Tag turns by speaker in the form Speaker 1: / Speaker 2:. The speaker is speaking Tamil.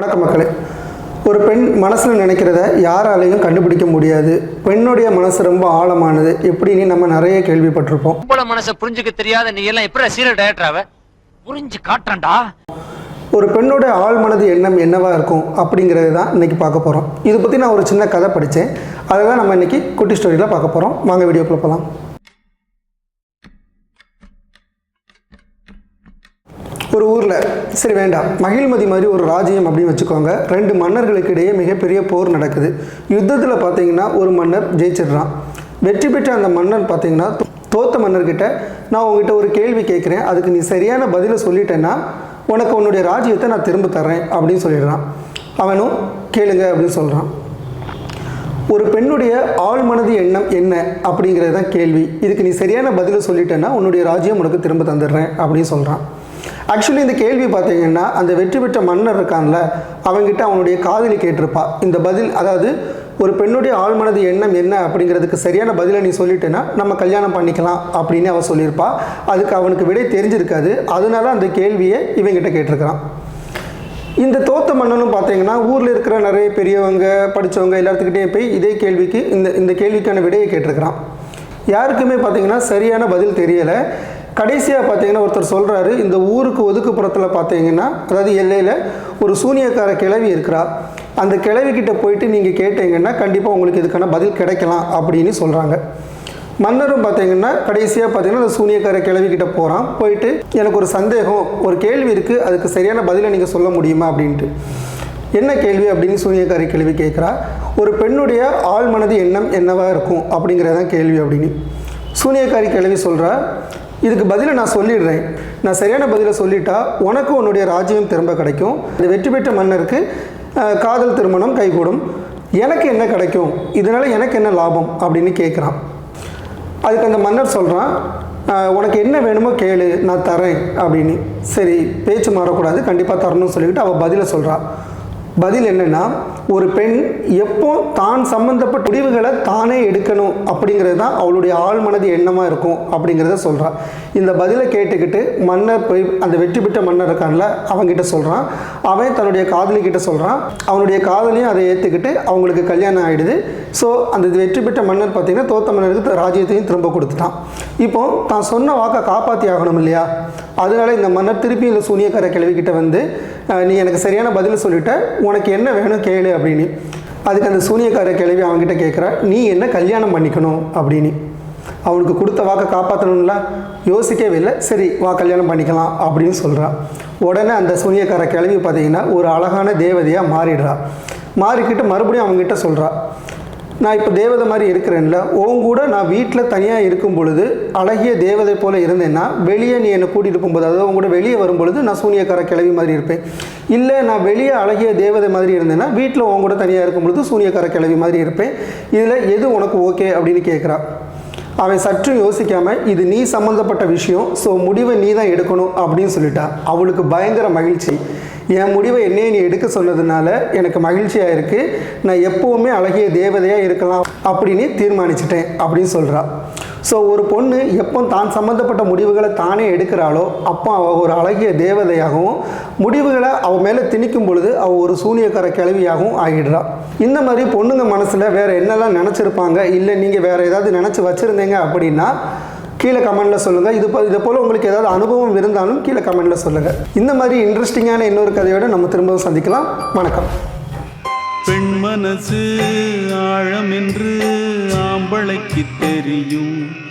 Speaker 1: வணக்கம் மக்களே. ஒரு பெண் மனசில் நினைக்கிறத யாராலையும் கண்டுபிடிக்க முடியாது. பெண்ணுடைய மனசு ரொம்ப ஆழமானது. எப்படின்னு நம்ம நிறைய கேள்விப்பட்டிருப்போம்.
Speaker 2: பொம்பளை மனசை புரிஞ்சுக்க தெரியாத நீ எல்லாம் எப்படி சீரியல் டயரக்டராவ புரிஞ்சு காட்டுறேன்டா.
Speaker 1: ஒரு பெண்ணோட ஆழ் மனது எண்ணம் என்னவா இருக்கும் அப்படிங்கிறது தான் இன்னைக்கு பார்க்க போகிறோம் இதை பற்றி நான் ஒரு சின்ன கதை படித்தேன் அதை தான் நம்ம இன்னைக்கு குட்டி ஸ்டோரியில் பார்க்க போகிறோம் வாங்க வீடியோக்குள்ள போகலாம் ஒரு ஊரில் சரி வேண்டாம் மகிழ்மதி மாதிரி ஒரு ராஜ்யம் அப்படின்னு வச்சுக்கோங்க. ரெண்டு மன்னர்களுக்கு இடையே மிகப்பெரிய போர் நடக்குது. யுத்தத்தில் பார்த்தீங்கன்னா ஒரு மன்னர் ஜெயிச்சிடுறான். வெற்றி பெற்ற அந்த மன்னர் பார்த்தீங்கன்னா தோத்த மன்னர்கிட்ட நான் உங்ககிட்ட ஒரு கேள்வி கேட்குறேன். அதுக்கு நீ சரியான பதிலை சொல்லிட்டேன்னா உனக்கு உன்னுடைய ராஜ்யத்தை நான் திரும்ப தர்றேன் அப்படின்னு சொல்லிடுறான். அவனும் கேளுங்க அப்படின்னு சொல்கிறான் ஒரு பெண்ணுடைய ஆழ்மனது எண்ணம் என்ன அப்படிங்கிறது தான் கேள்வி. இதுக்கு நீ சரியான பதிலை சொல்லிட்டேன்னா உன்னுடைய ராஜ்யம் உனக்கு திரும்ப தந்துடுறேன் அப்படின்னு சொல்கிறான் ஆக்சுவலி இந்த கேள்வி பார்த்தீங்கன்னா அந்த வெற்றி பெற்ற மன்னர் இருக்கான்ல அவன்கிட்ட அவனுடைய காதலி கேட்டிருப்பா. இந்த பதில் அதாவது ஒரு பெண்ணுடைய ஆழ்மனது எண்ணம் என்ன அப்படிங்கிறதுக்கு சரியான பதிலை நீ சொல்லிட்டேன்னா நம்ம கல்யாணம் பண்ணிக்கலாம் அப்படின்னு அவன் சொல்லியிருப்பா. அதுக்கு அவனுக்கு விடை தெரிஞ்சிருக்காது. அதனால அந்த கேள்வியை இவங்கிட்ட கேட்டிருக்கிறான். இந்த தோத்த மன்னனும் பார்த்தீங்கன்னா ஊரில் இருக்கிற நிறைய பெரியவங்க படித்தவங்க எல்லாத்துக்கிட்டே போய் இதே கேள்விக்கு இந்த இந்த கேள்விக்கான விடையை கேட்டிருக்கிறான். யாருக்குமே பார்த்தீங்கன்னா சரியான பதில் தெரியலை. கடைசியாக பார்த்தீங்கன்னா ஒருத்தர் சொல்கிறாரு இந்த ஊருக்கு ஒதுக்குப்புறத்தில் பார்த்தீங்கன்னா அதாவது எல்லையில் ஒரு சூனியக்கார கிழவி இருக்கிறா. அந்த கிழவி போயிட்டு நீங்கள் கேட்டீங்கன்னா கண்டிப்பாக உங்களுக்கு இதுக்கான பதில் கிடைக்கலாம் அப்படின்னு சொல்கிறாங்க மன்னரும் பார்த்தீங்கன்னா கடைசியாக பார்த்தீங்கன்னா அந்த சூனியக்கார கிழவி கிட்ட போகிறான் போயிட்டு எனக்கு ஒரு சந்தேகம் ஒரு கேள்வி இருக்குது அதுக்கு சரியான பதிலை நீங்கள் சொல்ல முடியுமா அப்படின்ட்டு. என்ன கேள்வி அப்படின்னு சூனியக்காரி கேள்வி கேட்குறா ஒரு பெண்ணுடைய ஆழ்மனது எண்ணம் என்னவாக இருக்கும் அப்படிங்கிறதான் கேள்வி அப்படின்னு. சூனியக்காரி கிழவி சொல்கிறா இதுக்கு பதிலை நான் சொல்லிடுறேன். நான் சரியான பதிலை சொல்லிட்டா உனக்கும் உன்னுடைய ராஜ்யம் திரும்ப கிடைக்கும். இந்த வெற்றி பெற்ற மன்னருக்கு காதல் திருமணம் கைகூடும். எனக்கு என்ன கிடைக்கும்? இதனால் எனக்கு என்ன லாபம்? அப்படின்னு கேட்குறான் அதுக்கு அந்த மன்னர் சொல்கிறான் உனக்கு என்ன வேணுமோ கேளு நான் தரேன் அப்படின்னு. சரி பேச்சு மாறக்கூடாது. கண்டிப்பாக தரணும்னு சொல்லிக்கிட்டு அவள் பதிலை சொல்கிறாள் பதில் என்னென்னா ஒரு பெண் எப்போ தான் சம்மந்தப்பட்ட முடிவுகளை தானே எடுக்கணும் அப்படிங்கிறது தான் அவளுடைய ஆழ்மனது எண்ணமாக இருக்கும் அப்படிங்கிறத சொல்கிறான் இந்த பதிலை கேட்டுக்கிட்டு மன்னர் போய் அந்த வெற்றி பெற்ற மன்னர் இருக்கான்ல அவங்ககிட்ட சொல்கிறான் அவன் தன்னுடைய காதலி கிட்ட சொல்கிறான் அவனுடைய காதலியும் அதை ஏற்றுக்கிட்டு அவங்களுக்கு கல்யாணம் ஆகிடுது ஸோ அந்த வெற்றி பெற்ற மன்னர் பார்த்தீங்கன்னா தோத்த மன்னருக்கு ராஜ்யத்தையும் திரும்ப கொடுத்துட்டான். இப்போ தான் சொன்ன வாக்கை காப்பாற்றி ஆகணும் இல்லையா? அதனால இந்த மன்னர் திருப்பி இந்த சூனியக்கார கிழவிக்கிட்ட வந்து நீ எனக்கு சரியான பதில் சொல்லிட்ட. உனக்கு என்ன வேணும் கேளு அப்படின்னு. அதுக்கு அந்த சூனியக்கார கேள்வி அவன்கிட்ட கேட்குறா நீ என்ன கல்யாணம் பண்ணிக்கணும்? அப்படின்னு. அவனுக்கு கொடுத்த வாக்கை காப்பாற்றணும்ல யோசிக்கவே இல்லை சரி வா கல்யாணம் பண்ணிக்கலாம் அப்படின்னு சொல்கிறான் உடனே அந்த சூனியக்கார கிழவி பார்த்தீங்கன்னா ஒரு அழகான தேவதையாக மாறிடுறா. மாறிக்கிட்டு மறுபடியும் அவங்ககிட்ட சொல்கிறா நான் இப்போ தேவதை மாதிரி இருக்கிறேன்ல உன் கூட நான் வீட்டில் தனியாக இருக்கும் பொழுது அழகிய தேவதை போல் இருந்தேன்னா வெளியே நீ என்னை கூட்டிகிட்டு போகும்போது அதாவது உன் கூட வெளியே வரும்பொழுது நான் சூனியக்கார கிழவி மாதிரி இருப்பேன். இல்லை நான் வெளியே அழகிய தேவதை மாதிரி இருந்தேன்னா வீட்டில் உன் கூட தனியாக இருக்கும் பொழுது சூனியக்கார கிழவி மாதிரி இருப்பேன். இதில் எது உனக்கு ஓகே அப்படின்னு கேட்குறா அவன் சற்று யோசிக்காம இது நீ சம்மந்தப்பட்ட விஷயம் ஸோ முடிவை நீ தான் எடுக்கணும் அப்படின்னு சொல்லிட்டா. அவளுக்கு பயங்கர மகிழ்ச்சி. என் முடிவை என்னையே நீ எடுக்க சொன்னதுனால எனக்கு மகிழ்ச்சியாக இருக்குது நான் எப்போவுமே அழகிய தேவதையாக இருக்கலாம் அப்படின்னு தீர்மானிச்சிட்டேன் அப்படின்னு சொல்கிறா ஸோ ஒரு பொண்ணு எப்போ தான் சம்மந்தப்பட்ட முடிவுகளை தானே எடுக்கிறாளோ அப்போ அவள் ஒரு அழகிய தேவதையாகவும் முடிவுகளை அவள் மேலே திணிக்கும் பொழுது அவள் ஒரு சூனியக்கார கிழவியாகவும் ஆகிடுறாள் இந்த மாதிரி பொண்ணுங்க மனசில் வேறு என்னெல்லாம் நினச்சிருப்பாங்க? இல்லை நீங்கள் வேறு ஏதாவது நினச்சி வச்சுருந்தீங்க அப்படின்னா கீழே கமெண்டில் சொல்லுங்கள் இது போ- இதை போல் உங்களுக்கு ஏதாவது அனுபவம் இருந்தாலும் கீழே கமெண்டில் சொல்லுங்கள் இந்த மாதிரி இன்ட்ரெஸ்டிங்கான இன்னொரு கதையோடு நம்ம திரும்பவும் சந்திக்கலாம். வணக்கம்.
Speaker 3: பெண் மனசு ஆழம் என்று ஆம்பளைக்கு தெரியும்.